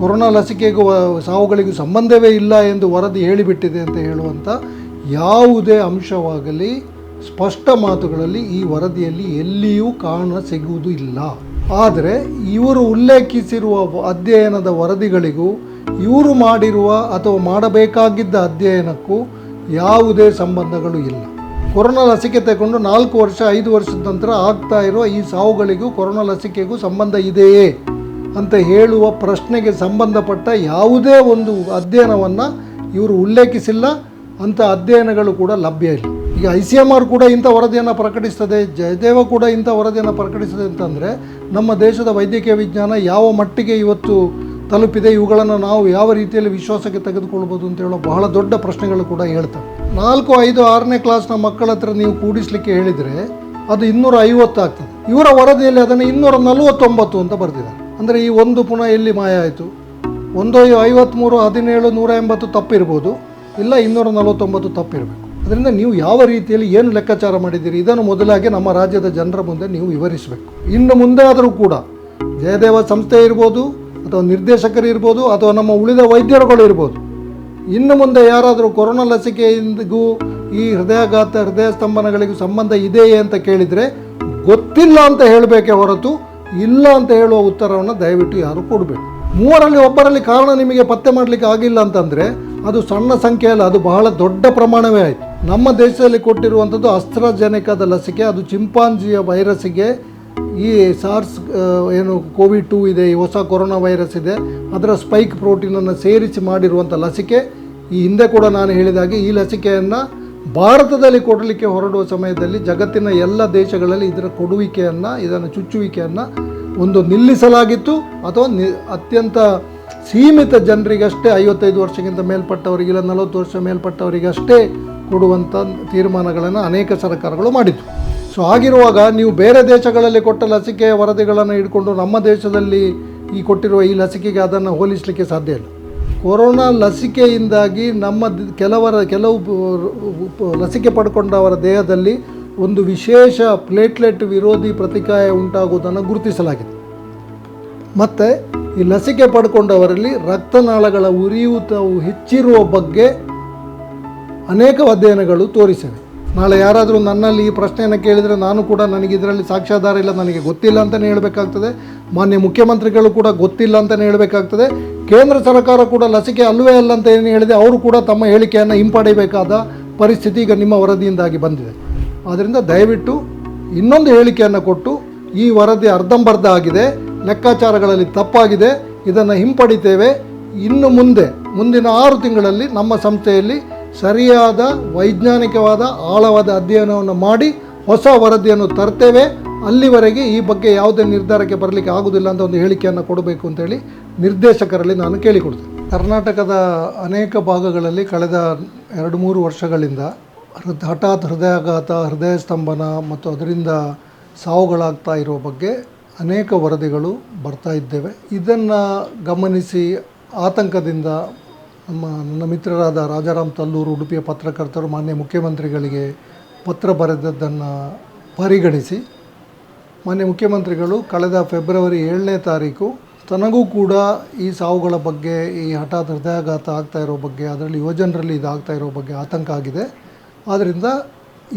Corona ಲಸಿಕೆಗೂ ಸಾವುಗಳಿಗೂ ಸಂಬಂಧವೇ ಇಲ್ಲ ಎಂದು ವರದಿ ಹೇಳಿಬಿಟ್ಟಿದೆ ಅಂತ ಹೇಳುವಂಥ ಯಾವುದೇ ಅಂಶವಾಗಲಿ, ಸ್ಪಷ್ಟ ಮಾತುಗಳಲ್ಲಿ ಈ ವರದಿಯಲ್ಲಿ ಎಲ್ಲಿಯೂ ಕಾಣ ಸಿಗುವುದು ಇಲ್ಲ. ಆದರೆ ಇವರು ಉಲ್ಲೇಖಿಸಿರುವ ಅಧ್ಯಯನದ ವರದಿಗಳಿಗೂ, ಇವರು ಮಾಡಿರುವ ಅಥವಾ ಮಾಡಬೇಕಾಗಿದ್ದ ಅಧ್ಯಯನಕ್ಕೂ ಯಾವುದೇ ಸಂಬಂಧಗಳು ಇಲ್ಲ. ಕೊರೋನಾ ಲಸಿಕೆ ತಗೊಂಡು ನಾಲ್ಕು ವರ್ಷ, ಐದು ವರ್ಷದ ನಂತರ ಆಗ್ತಾ ಇರುವ ಈ ಸಾವುಗಳಿಗೂ, ಕೊರೋನಾ ಲಸಿಕೆಗೂ ಸಂಬಂಧ ಇದೆಯೇ? ಅಂತ ಹೇಳುವ ಪ್ರಶ್ನೆಗೆ ಸಂಬಂಧಪಟ್ಟ ಯಾವುದೇ ಒಂದು ಅಧ್ಯಯನವನ್ನು ಇವರು ಉಲ್ಲೇಖಿಸಿಲ್ಲ. ಅಂಥ ಅಧ್ಯಯನಗಳು ಕೂಡ ಲಭ್ಯ ಇಲ್ಲ. ಈಗ ಐ ಸಿ ಎಂ ಆರ್ ಕೂಡ ಇಂಥ ವರದಿಯನ್ನು ಪ್ರಕಟಿಸ್ತದೆ, ಜಯದೇವ ಕೂಡ ಇಂಥ ವರದಿಯನ್ನು ಪ್ರಕಟಿಸ್ತದೆ ಅಂತಂದರೆ, ನಮ್ಮ ದೇಶದ ವೈದ್ಯಕೀಯ ವಿಜ್ಞಾನ ಯಾವ ಮಟ್ಟಿಗೆ ಇವತ್ತು ತಲುಪಿದೆ, ಇವುಗಳನ್ನು ನಾವು ಯಾವ ರೀತಿಯಲ್ಲಿ ವಿಶ್ವಾಸಕ್ಕೆ ತೆಗೆದುಕೊಳ್ಬೋದು ಅಂತ ಹೇಳೋ ಬಹಳ ದೊಡ್ಡ ಪ್ರಶ್ನೆಗಳು ಕೂಡ ಹೇಳ್ತವೆ ನಾಲ್ಕು, ಐದು, ಆರನೇ ಕ್ಲಾಸ್ನ ಮಕ್ಕಳ ಹತ್ರ ನೀವು ಕೂಡಿಸ್ಲಿಕ್ಕೆ ಹೇಳಿದರೆ ಅದು ಇನ್ನೂರ ಐವತ್ತು ಆಗ್ತದೆ. ಇವರ ವರದಿಯಲ್ಲಿ ಅದನ್ನು ಇನ್ನೂರ ನಲವತ್ತೊಂಬತ್ತು ಅಂತ ಬರ್ತಿದ್ದಾರೆ ಅಂದರೆ ಈ ಒಂದು ಪುನಃ ಎಲ್ಲಿ ಮಾಯ ಆಯಿತು? ಒಂದು ಐವತ್ತ್ಮೂರು ಹದಿನೇಳು, ನೂರ ಎಂಬತ್ತು ತಪ್ಪಿರ್ಬೋದು. ಇಲ್ಲ, ಇನ್ನೂರ ನಲವತ್ತೊಂಬತ್ತು ತಪ್ಪಿರಬೇಕು. ಅದರಿಂದ ನೀವು ಯಾವ ರೀತಿಯಲ್ಲಿ ಏನು ಲೆಕ್ಕಾಚಾರ ಮಾಡಿದ್ದೀರಿ? ಇದನ್ನು ಮೊದಲಾಗಿ ನಮ್ಮ ರಾಜ್ಯದ ಜನರ ಮುಂದೆ ನೀವು ವಿವರಿಸಬೇಕು. ಇನ್ನು ಮುಂದೆ ಆದರೂ ಕೂಡ ಜಯದೇವ ಸಂಸ್ಥೆ ಇರ್ಬೋದು, ಅಥವಾ ನಿರ್ದೇಶಕರು ಇರ್ಬೋದು, ಅಥವಾ ನಮ್ಮ ಉಳಿದ ವೈದ್ಯರುಗಳು ಇರ್ಬೋದು. ಇನ್ನು ಮುಂದೆ ಯಾರಾದರೂ ಕೊರೋನಾ ಲಸಿಕೆಯಿಂದಿಗೂ ಈ ಹೃದಯಾಘಾತ, ಹೃದಯ ಸ್ತಂಭನಗಳಿಗೂ ಸಂಬಂಧ ಇದೆಯೇ ಅಂತ ಕೇಳಿದರೆ ಗೊತ್ತಿಲ್ಲ ಅಂತ ಹೇಳಬೇಕೆ ಹೊರತು ಇಲ್ಲ ಅಂತ ಹೇಳುವ ಉತ್ತರವನ್ನು ದಯವಿಟ್ಟು ಯಾರು ಕೊಡಬೇಕು? ಮೂವರಲ್ಲಿ ಒಬ್ಬರಲ್ಲಿ ಕಾರಣ ನಿಮಗೆ ಪತ್ತೆ ಮಾಡಲಿಕ್ಕೆ ಆಗಿಲ್ಲ ಅಂತಂದರೆ ಅದು ಸಣ್ಣ ಸಂಖ್ಯೆ ಅಲ್ಲ ಅದು ಬಹಳ ದೊಡ್ಡ ಪ್ರಮಾಣವೇ ಆಯಿತು. ನಮ್ಮ ದೇಶದಲ್ಲಿ ಕೊಟ್ಟಿರುವಂಥದ್ದು ಅಸ್ತ್ರಜನಕದ ಲಸಿಕೆ, ಅದು ಚಿಂಪಾಂಜಿಯ ವೈರಸ್ಸಿಗೆ ಈ ಸಾರ್ಸ್ ಏನು ಕೋವಿಡ್ ಟೂ ಇದೆ, ಈ ಹೊಸ ಕೊರೋನಾ ವೈರಸ್ ಇದೆ, ಅದರ ಸ್ಪೈಕ್ ಪ್ರೋಟೀನನ್ನು ಸೇರಿಸಿ ಮಾಡಿರುವಂಥ ಲಸಿಕೆ. ಈ ಹಿಂದೆ ಕೂಡ ನಾನು ಹೇಳಿದಾಗೆ ಈ ಲಸಿಕೆಯನ್ನು ಭಾರತದಲ್ಲಿ ಕೊಡಲಿಕ್ಕೆ ಹೊರಡುವ ಸಮಯದಲ್ಲಿ ಜಗತ್ತಿನ ಎಲ್ಲ ದೇಶಗಳಲ್ಲಿ ಇದರ ಕೊಡುವಿಕೆಯನ್ನು, ಇದನ್ನು ಚುಚ್ಚುವಿಕೆಯನ್ನು ಒಂದು ನಿಲ್ಲಿಸಲಾಗಿತ್ತು. ಅಥವಾ ನಿ, ಅತ್ಯಂತ ಸೀಮಿತ ಜನರಿಗಷ್ಟೇ ಐವತ್ತೈದು ವರ್ಷಕ್ಕಿಂತ ಮೇಲ್ಪಟ್ಟವರಿಗೆ ಇಲ್ಲ, ನಲವತ್ತು ವರ್ಷ ಮೇಲ್ಪಟ್ಟವರಿಗಷ್ಟೇ ಕೊಡುವಂಥ ತೀರ್ಮಾನಗಳನ್ನು ಅನೇಕ ಸರ್ಕಾರಗಳು ಮಾಡಿತು ಸೊ ಆಗಿರುವಾಗ ನೀವು ಬೇರೆ ದೇಶಗಳಲ್ಲಿ ಕೊಟ್ಟ ಲಸಿಕೆಯ ವರದಿಗಳನ್ನು ಇಟ್ಕೊಂಡು ನಮ್ಮ ದೇಶದಲ್ಲಿ ಈ ಕೊಟ್ಟಿರುವ ಈ ಲಸಿಕೆಗೆ ಅದನ್ನು ಹೋಲಿಸಲಿಕ್ಕೆ ಸಾಧ್ಯ ಇಲ್ಲ. ಕೊರೋನಾ ಲಸಿಕೆಯಿಂದಾಗಿ ನಮ್ಮ ಕೆಲವರ, ಕೆಲವು ಲಸಿಕೆ ಪಡ್ಕೊಂಡವರ ದೇಹದಲ್ಲಿ ಒಂದು ವಿಶೇಷ ಪ್ಲೇಟ್ಲೆಟ್ ವಿರೋಧಿ ಪ್ರತಿಕಾಯ ಉಂಟಾಗುವುದನ್ನು ಗುರುತಿಸಲಾಗಿದೆ. ಮತ್ತು ಈ ಲಸಿಕೆ ಪಡ್ಕೊಂಡವರಲ್ಲಿ ರಕ್ತನಾಳಗಳ ಉರಿಯೂತವು ಹೆಚ್ಚಿರುವ ಬಗ್ಗೆ ಅನೇಕ ಅಧ್ಯಯನಗಳು ತೋರಿಸಿವೆ. ನಾಳೆ ಯಾರಾದರೂ ನನ್ನಲ್ಲಿ ಈ ಪ್ರಶ್ನೆಯನ್ನು ಕೇಳಿದರೆ ನಾನು ಕೂಡ ನನಗೆ ಇದರಲ್ಲಿ ಸಾಕ್ಷ್ಯಾಧಾರ ಇಲ್ಲ, ನನಗೆ ಗೊತ್ತಿಲ್ಲ ಅಂತಲೇ ಹೇಳಬೇಕಾಗ್ತದೆ. ಮಾನ್ಯ ಮುಖ್ಯಮಂತ್ರಿಗಳು ಕೂಡ ಗೊತ್ತಿಲ್ಲ ಅಂತಲೇ ಹೇಳಬೇಕಾಗ್ತದೆ. ಕೇಂದ್ರ ಸರ್ಕಾರ ಕೂಡ ಲಸಿಕೆ ಅಲ್ಲವೇ ಅಲ್ಲ ಅಂತ ಏನು ಹೇಳಿದೆ, ಅವರು ಕೂಡ ತಮ್ಮ ಹೇಳಿಕೆಯನ್ನು ಹಿಂಪಡೆಯಬೇಕಾದ ಪರಿಸ್ಥಿತಿ ಈಗ ನಿಮ್ಮ ವರದಿಯಿಂದಾಗಿ ಬಂದಿದೆ. ಆದ್ದರಿಂದ ದಯವಿಟ್ಟು ಇನ್ನೊಂದು ಹೇಳಿಕೆಯನ್ನು ಕೊಟ್ಟು ಈ ವರದಿ ಅರ್ಧಂಬರ್ಧ ಆಗಿದೆ, ಲೆಕ್ಕಾಚಾರಗಳಲ್ಲಿ ತಪ್ಪಾಗಿದೆ, ಇದನ್ನು ಹಿಂಪಡಿತೇವೆ. ಇನ್ನು ಮುಂದೆ, ಮುಂದಿನ ಆರು ತಿಂಗಳಲ್ಲಿ ನಮ್ಮ ಸಂಸ್ಥೆಯಲ್ಲಿ ಸರಿಯಾದ ವೈಜ್ಞಾನಿಕವಾದ ಆಳವಾದ ಅಧ್ಯಯನವನ್ನು ಮಾಡಿ ಹೊಸ ವರದಿಯನ್ನು ತರ್ತೇವೆ. ಅಲ್ಲಿವರೆಗೆ ಈ ಬಗ್ಗೆ ಯಾವುದೇ ನಿರ್ಧಾರಕ್ಕೆ ಬರಲಿಕ್ಕೆ ಆಗುವುದಿಲ್ಲ ಅಂತ ಒಂದು ಹೇಳಿಕೆಯನ್ನು ಕೊಡಬೇಕು ಅಂತೇಳಿ ನಿರ್ದೇಶಕರಲ್ಲಿ ನಾನು ಕೇಳಿಕೊಡ್ತೇನೆ. ಕರ್ನಾಟಕದ ಅನೇಕ ಭಾಗಗಳಲ್ಲಿ ಕಳೆದ ಎರಡು ಮೂರು ವರ್ಷಗಳಿಂದ ಹೃದ, ಹಠಾತ್ ಹೃದಯಾಘಾತ, ಹೃದಯ ಸ್ತಂಭನ ಮತ್ತು ಅದರಿಂದ ಸಾವುಗಳಾಗ್ತಾ ಇರೋ ಬಗ್ಗೆ ಅನೇಕ ವರದಿಗಳು ಬರ್ತಾ ಇದ್ದೇವೆ. ಇದನ್ನು ಗಮನಿಸಿ ಆತಂಕದಿಂದ ನಮ್ಮ, ನನ್ನ ಮಿತ್ರರಾದ ರಾಜಾರಾಮ್ ತಲ್ಲೂರು ಉಡುಪಿಯ ಪತ್ರಕರ್ತರು, ಮಾನ್ಯ ಮುಖ್ಯಮಂತ್ರಿಗಳಿಗೆ ಪತ್ರ ಬರೆದದ್ದನ್ನು ಪರಿಗಣಿಸಿ, ಮಾನ್ಯ ಮುಖ್ಯಮಂತ್ರಿಗಳು ಕಳೆದ ಫೆಬ್ರವರಿ ಏಳನೇ ತಾರೀಕು ತನಗೂ ಕೂಡ ಈ ಸಾವುಗಳ ಬಗ್ಗೆ, ಈ ಹಠಾತ್ ಹೃದಯಾಘಾತ ಆಗ್ತಾ ಇರೋ ಬಗ್ಗೆ, ಅದರಲ್ಲಿ ಯುವಜನರಲ್ಲಿ ಇದಾಗ್ತಾ ಇರೋ ಬಗ್ಗೆ ಆತಂಕ ಆಗಿದೆ. ಆದ್ದರಿಂದ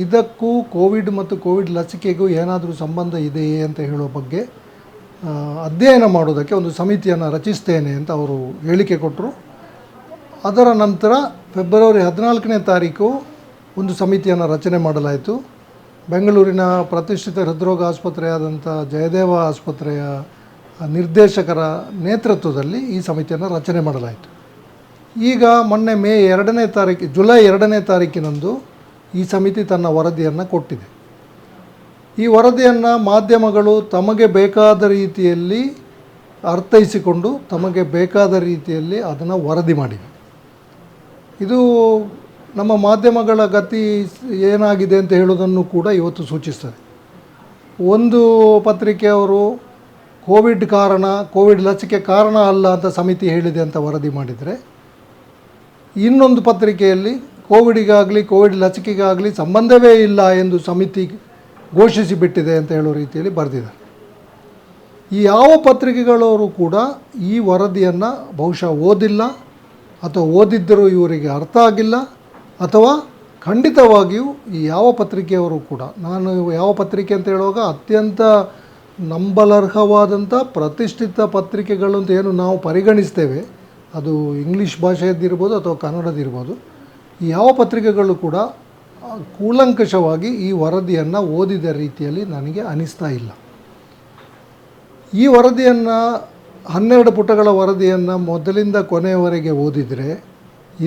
ಇದಕ್ಕೂ ಕೋವಿಡ್ ಮತ್ತು ಕೋವಿಡ್ ಲಸಿಕೆಗೂ ಏನಾದರೂ ಸಂಬಂಧ ಇದೆಯೇ ಅಂತ ಹೇಳೋ ಬಗ್ಗೆ ಅಧ್ಯಯನ ಮಾಡೋದಕ್ಕೆ ಒಂದು ಸಮಿತಿಯನ್ನು ರಚಿಸ್ತೇನೆ ಅಂತ ಅವರು ಹೇಳಿಕೆ ಕೊಟ್ಟರು ಅದರ ನಂತರ ಫೆಬ್ರವರಿ ಹದಿನಾಲ್ಕನೇ ತಾರೀಕು ಒಂದು ಸಮಿತಿಯನ್ನು ರಚನೆ ಮಾಡಲಾಯಿತು. ಬೆಂಗಳೂರಿನ ಪ್ರತಿಷ್ಠಿತ ಹೃದ್ರೋಗ ಆಸ್ಪತ್ರೆಯಾದಂಥ ಜಯದೇವ ಆಸ್ಪತ್ರೆಯ ನಿರ್ದೇಶಕರ ನೇತೃತ್ವದಲ್ಲಿ ಈ ಸಮಿತಿಯನ್ನು ರಚನೆ ಮಾಡಲಾಯಿತು. ಈಗ ಮೊನ್ನೆ ಮೇ ಎರಡನೇ ತಾರೀಕು ಜುಲೈ ಎರಡನೇ ತಾರೀಕಿನಂದು ಈ ಸಮಿತಿ ತನ್ನ ವರದಿಯನ್ನು ಕೊಟ್ಟಿದೆ. ಈ ವರದಿಯನ್ನು ಮಾಧ್ಯಮಗಳು ತಮಗೆ ಬೇಕಾದ ರೀತಿಯಲ್ಲಿ ಅರ್ಥೈಸಿಕೊಂಡು ತಮಗೆ ಬೇಕಾದ ರೀತಿಯಲ್ಲಿ ಅದನ್ನು ವರದಿ ಮಾಡಿವೆ. ಇದು ನಮ್ಮ ಮಾಧ್ಯಮಗಳ ಗತಿ ಏನಾಗಿದೆ ಅಂತ ಹೇಳೋದನ್ನು ಕೂಡ ಇವತ್ತು ಸೂಚಿಸ್ತದೆ. ಒಂದು ಪತ್ರಿಕೆಯವರು ಕೋವಿಡ್ ಕಾರಣ, ಕೋವಿಡ್ ಲಸಿಕೆ ಕಾರಣ ಅಲ್ಲ ಅಂತ ಸಮಿತಿ ಹೇಳಿದೆ ಅಂತ ವರದಿ ಮಾಡಿದರೆ, ಇನ್ನೊಂದು ಪತ್ರಿಕೆಯಲ್ಲಿ ಕೋವಿಡಿಗಾಗಲಿ, ಕೋವಿಡ್ ಲಸಿಕೆಗಾಗಲಿ ಸಂಬಂಧವೇ ಇಲ್ಲ ಎಂದು ಸಮಿತಿ ಘೋಷಿಸಿಬಿಟ್ಟಿದೆ ಅಂತ ಹೇಳೋ ರೀತಿಯಲ್ಲಿ ಬರೆದಿದ್ದಾರೆ. ಈ ಯಾವ ಪತ್ರಿಕೆಗಳವರು ಕೂಡ ಈ ವರದಿಯನ್ನು ಬಹುಶಃ ಓದಿಲ್ಲ, ಅಥವಾ ಓದಿದ್ದರೂ ಇವರಿಗೆ ಅರ್ಥ ಆಗಿಲ್ಲ, ಅಥವಾ ಖಂಡಿತವಾಗಿಯೂ ಈ ಯಾವ ಪತ್ರಿಕೆಯವರು ಕೂಡ, ನಾನು ಯಾವ ಪತ್ರಿಕೆ ಅಂತ ಹೇಳುವಾಗ ಅತ್ಯಂತ ನಂಬಲರ್ಹವಾದಂಥ ಪ್ರತಿಷ್ಠಿತ ಪತ್ರಿಕೆಗಳು ಅಂತ ಏನು ನಾವು ಪರಿಗಣಿಸ್ತೇವೆ, ಅದು ಇಂಗ್ಲೀಷ್ ಭಾಷೆಯದ್ದಿರ್ಬೋದು ಅಥವಾ ಕನ್ನಡದಿರ್ಬೋದು ಯಾವ ಪತ್ರಿಕೆಗಳು ಕೂಡ ಕೂಲಂಕಷವಾಗಿ ಈ ವರದಿಯನ್ನು ಓದಿದ ರೀತಿಯಲ್ಲಿ ನನಗೆ ಅನಿಸ್ತಾ ಇಲ್ಲ. ಈ ವರದಿಯನ್ನು, ಹನ್ನೆರಡು ಪುಟಗಳ ವರದಿಯನ್ನು ಮೊದಲಿಂದ ಕೊನೆಯವರೆಗೆ ಓದಿದರೆ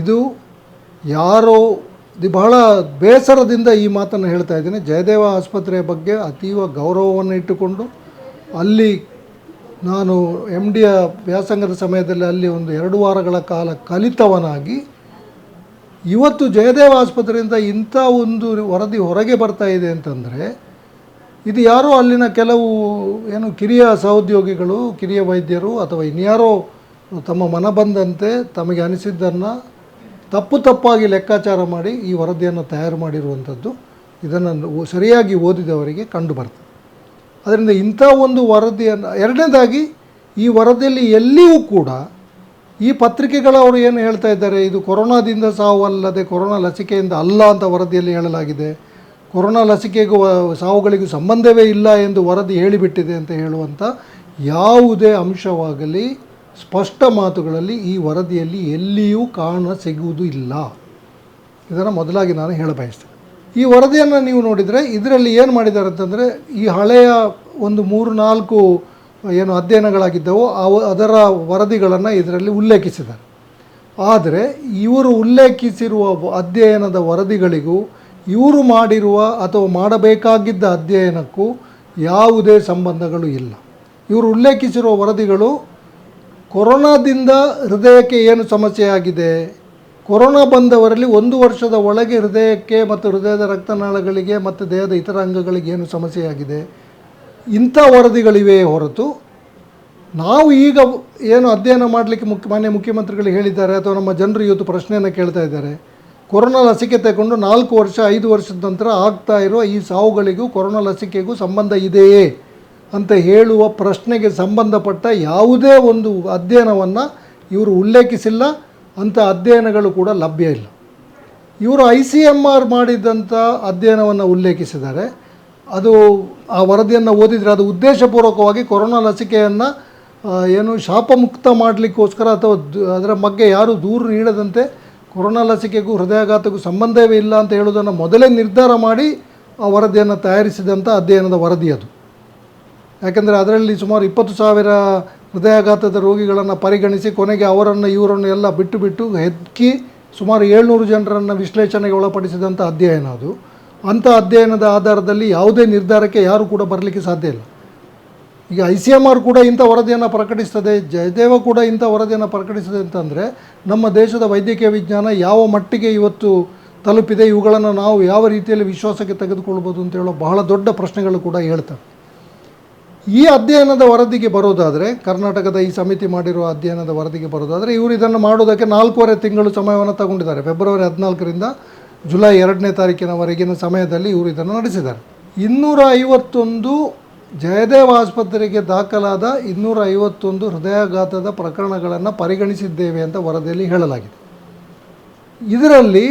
ಇದು ಯಾರೋ ಇದು ಬಹಳ ಬೇಸರದಿಂದ ಈ ಮಾತನ್ನು ಹೇಳ್ತಾ ಇದ್ದೀನಿ. ಜಯದೇವ ಆಸ್ಪತ್ರೆಯ ಬಗ್ಗೆ ಅತೀವ ಗೌರವವನ್ನು ಇಟ್ಟುಕೊಂಡು ಅಲ್ಲಿ ನಾನು ಎಂ ಡಿಯ ವ್ಯಾಸಂಗದ ಸಮಯದಲ್ಲಿ ಅಲ್ಲಿ ಒಂದು ಎರಡು ವಾರಗಳ ಕಾಲ ಕಲಿತವನಾಗಿ ಇವತ್ತು ಜಯದೇವ ಆಸ್ಪತ್ರೆಯಿಂದ ಇಂಥ ಒಂದು ವರದಿ ಹೊರಗೆ ಬರ್ತಾ ಇದೆ ಅಂತಂದರೆ, ಇದು ಯಾರೋ ಅಲ್ಲಿನ ಕೆಲವು ಏನು ಕಿರಿಯ ಸಹೋದ್ಯೋಗಿಗಳು, ಕಿರಿಯ ವೈದ್ಯರು ಅಥವಾ ಇನ್ಯಾರೋ ತಮ್ಮ ಮನ ಬಂದಂತೆ ತಮಗೆ ಅನಿಸಿದ್ದನ್ನು ತಪ್ಪು ತಪ್ಪಾಗಿ ಲೆಕ್ಕಾಚಾರ ಮಾಡಿ ಈ ವರದಿಯನ್ನು ತಯಾರು ಮಾಡಿರುವಂಥದ್ದು, ಇದನ್ನು ಸರಿಯಾಗಿ ಓದಿದವರಿಗೆ ಕಂಡು ಬರ್ತದೆ ಅದರಿಂದ ಇಂಥ ಒಂದು ವರದಿಯನ್ನು, ಎರಡನೇದಾಗಿ ಈ ವರದಿಯಲ್ಲಿ ಎಲ್ಲಿಯೂ ಕೂಡ ಈ ಪತ್ರಿಕೆಗಳು ಅವರು ಏನು ಹೇಳ್ತಾ ಇದ್ದಾರೆ, ಇದು ಕೊರೋನಾದಿಂದ ಸಾವಲ್ಲದೆ ಕೊರೋನಾ ಲಸಿಕೆಯಿಂದ ಅಲ್ಲ ಅಂತ ವರದಿಯಲ್ಲಿ ಹೇಳಲಾಗಿದೆ. ಕೊರೋನಾ ಲಸಿಕೆಗೂ, ಸಾವುಗಳಿಗೂ ಸಂಬಂಧವೇ ಇಲ್ಲ ಎಂದು ವರದಿ ಹೇಳಿಬಿಟ್ಟಿದೆ ಅಂತ ಹೇಳುವಂಥ ಯಾವುದೇ ಅಂಶವಾಗಲಿ, ಸ್ಪಷ್ಟ ಮಾತುಗಳಲ್ಲಿ ಈ ವರದಿಯಲ್ಲಿ ಎಲ್ಲಿಯೂ ಕಾಣ ಸಿಗುವುದು ಇಲ್ಲ. ಇದನ್ನು ಮೊದಲಾಗಿ ನಾನು ಹೇಳ ಬಯಸ್ತೇನೆ ಈ ವರದಿಯನ್ನು ನೀವು ನೋಡಿದರೆ ಇದರಲ್ಲಿ ಏನು ಮಾಡಿದ್ದಾರೆ ಅಂತಂದರೆ ಈ ಹಳೆಯ ಒಂದು ಮೂರು, ನಾಲ್ಕು, ಏನು ಅಧ್ಯಯನಗಳಾಗಿದ್ದವು, ಅವು ಅದರ ವರದಿಗಳನ್ನು ಇದರಲ್ಲಿ ಉಲ್ಲೇಖಿಸಿದ್ದಾರೆ. ಆದರೆ ಇವರು ಉಲ್ಲೇಖಿಸಿರುವ ಅಧ್ಯಯನದ ವರದಿಗಳಿಗೂ, ಇವರು ಮಾಡಿರುವ ಅಥವಾ ಮಾಡಬೇಕಾಗಿದ್ದ ಅಧ್ಯಯನಕ್ಕೂ ಯಾವುದೇ ಸಂಬಂಧಗಳು ಇಲ್ಲ. ಇವರು ಉಲ್ಲೇಖಿಸಿರುವ ವರದಿಗಳು ಕೊರೋನಾದಿಂದ ಹೃದಯಕ್ಕೆ ಏನು ಸಮಸ್ಯೆ ಆಗಿದೆ ಕೊರೋನಾ ಬಂದವರಲ್ಲಿ ಒಂದು ವರ್ಷದ ಒಳಗೆ ಹೃದಯಕ್ಕೆ ಮತ್ತು ಹೃದಯದ ರಕ್ತನಾಳಗಳಿಗೆ ಮತ್ತು ದೇಹದ ಇತರ ಅಂಗಗಳಿಗೆ ಏನು ಸಮಸ್ಯೆಯಾಗಿದೆ? ಇಂಥ ವರದಿಗಳಿವೆ ಹೊರತು ನಾವು ಈಗ ಏನು ಅಧ್ಯಯನ ಮಾಡಲಿಕ್ಕೆ ಮುಖ್ಯ ಮಾನ್ಯ ಮುಖ್ಯಮಂತ್ರಿಗಳು ಹೇಳಿದ್ದಾರೆ ಅಥವಾ ನಮ್ಮ ಜನರು ಇವತ್ತು ಪ್ರಶ್ನೆಯನ್ನು ಕೇಳ್ತಾ ಇದ್ದಾರೆ. ಕೊರೋನಾ ಲಸಿಕೆ ತಗೊಂಡು ನಾಲ್ಕು ವರ್ಷ, ಐದು ವರ್ಷದ ನಂತರ ಆಗ್ತಾ ಇರುವ ಈ ಸಾವುಗಳಿಗೂ ಕೊರೋನಾ ಲಸಿಕೆಗೂ ಸಂಬಂಧ ಇದೆಯೇ ಅಂತ ಹೇಳುವ ಪ್ರಶ್ನೆಗೆ ಸಂಬಂಧಪಟ್ಟ ಯಾವುದೇ ಒಂದು ಅಧ್ಯಯನವನ್ನು ಇವರು ಉಲ್ಲೇಖಿಸಿಲ್ಲ. ಅಂಥ ಅಧ್ಯಯನಗಳು ಕೂಡ ಲಭ್ಯ ಇಲ್ಲ. ಇವರು ಐ ಸಿ ಎಂ ಆರ್ ಮಾಡಿದಂಥ ಅಧ್ಯಯನವನ್ನು ಉಲ್ಲೇಖಿಸಿದ್ದಾರೆ. ಅದು ಆ ವರದಿಯನ್ನು ಓದಿದರೆ ಅದು ಉದ್ದೇಶಪೂರ್ವಕವಾಗಿ ಕೊರೋನಾ ಲಸಿಕೆಯನ್ನು ಏನು ಶಾಪಮುಕ್ತ ಮಾಡಲಿಕ್ಕೋಸ್ಕರ ಅಥವಾ ಅದರ ಬಗ್ಗೆ ಯಾರು ದೂರು ನೀಡದಂತೆ ಕೊರೋನಾ ಲಸಿಕೆಗೂ ಹೃದಯಾಘಾತಕ್ಕೂ ಸಂಬಂಧವೇ ಇಲ್ಲ ಅಂತ ಹೇಳೋದನ್ನು ಮೊದಲೇ ನಿರ್ಧಾರ ಮಾಡಿ ಆ ವರದಿಯನ್ನು ತಯಾರಿಸಿದಂಥ ಅಧ್ಯಯನದ ವರದಿ ಅದು. ಯಾಕೆಂದರೆ ಅದರಲ್ಲಿ ಸುಮಾರು ಇಪ್ಪತ್ತು ಸಾವಿರ ಹೃದಯಾಘಾತದ ರೋಗಿಗಳನ್ನು ಪರಿಗಣಿಸಿ ಕೊನೆಗೆ ಅವರನ್ನು ಇವರನ್ನು ಎಲ್ಲ ಬಿಟ್ಟು ಬಿಟ್ಟು ಹೆಕ್ಕಿ ಸುಮಾರು ಏಳ್ನೂರು ಜನರನ್ನು ವಿಶ್ಲೇಷಣೆಗೆ ಒಳಪಡಿಸಿದಂಥ ಅಧ್ಯಯನ ಅದು. ಅಂಥ ಅಧ್ಯಯನದ ಆಧಾರದಲ್ಲಿ ಯಾವುದೇ ನಿರ್ಧಾರಕ್ಕೆ ಯಾರು ಕೂಡ ಬರಲಿಕ್ಕೆ ಸಾಧ್ಯ ಇಲ್ಲ. ಈಗ ಐ ಸಿ ಎಂ ಆರ್ ಕೂಡ ಇಂಥ ವರದಿಯನ್ನು ಪ್ರಕಟಿಸ್ತದೆ, ಜಯದೇವ ಕೂಡ ಇಂಥ ವರದಿಯನ್ನು ಪ್ರಕಟಿಸಿದೆ ಅಂತಂದರೆ ನಮ್ಮ ದೇಶದ ವೈದ್ಯಕೀಯ ವಿಜ್ಞಾನ ಯಾವ ಮಟ್ಟಿಗೆ ಇವತ್ತು ತಲುಪಿದೆ, ಇವುಗಳನ್ನು ನಾವು ಯಾವ ರೀತಿಯಲ್ಲಿ ವಿಶ್ವಾಸಕ್ಕೆ ತೆಗೆದುಕೊಳ್ಬೋದು ಅಂತ ಹೇಳೋ ಬಹಳ ದೊಡ್ಡ ಪ್ರಶ್ನೆಗಳು ಕೂಡ ಹೇಳ್ತವೆ. ಈ ಅಧ್ಯಯನದ ವರದಿಗೆ ಬರೋದಾದರೆ, ಕರ್ನಾಟಕದ ಈ ಸಮಿತಿ ಮಾಡಿರುವ ಅಧ್ಯಯನದ ವರದಿಗೆ ಬರೋದಾದರೆ, ಇವರು ಇದನ್ನು ಮಾಡೋದಕ್ಕೆ ನಾಲ್ಕೂವರೆ ತಿಂಗಳು ಸಮಯವನ್ನು ತಗೊಂಡಿದ್ದಾರೆ. ಫೆಬ್ರವರಿ ಹದಿನಾಲ್ಕರಿಂದ ಜುಲೈ ಎರಡನೇ ತಾರೀಕಿನವರೆಗಿನ ಸಮಯದಲ್ಲಿ ಇವರು ಇದನ್ನು ನಡೆಸಿದ್ದಾರೆ. ಇನ್ನೂರ ಐವತ್ತೊಂದು ಜಯದೇವ ಆಸ್ಪತ್ರೆಗೆ ದಾಖಲಾದ ಇನ್ನೂರ ಐವತ್ತೊಂದು ಹೃದಯಾಘಾತದ ಪ್ರಕರಣಗಳನ್ನು ಪರಿಗಣಿಸಿದ್ದೇವೆ ಅಂತ ವರದಿಯಲ್ಲಿ ಹೇಳಲಾಗಿದೆ. ಇದರಲ್ಲಿ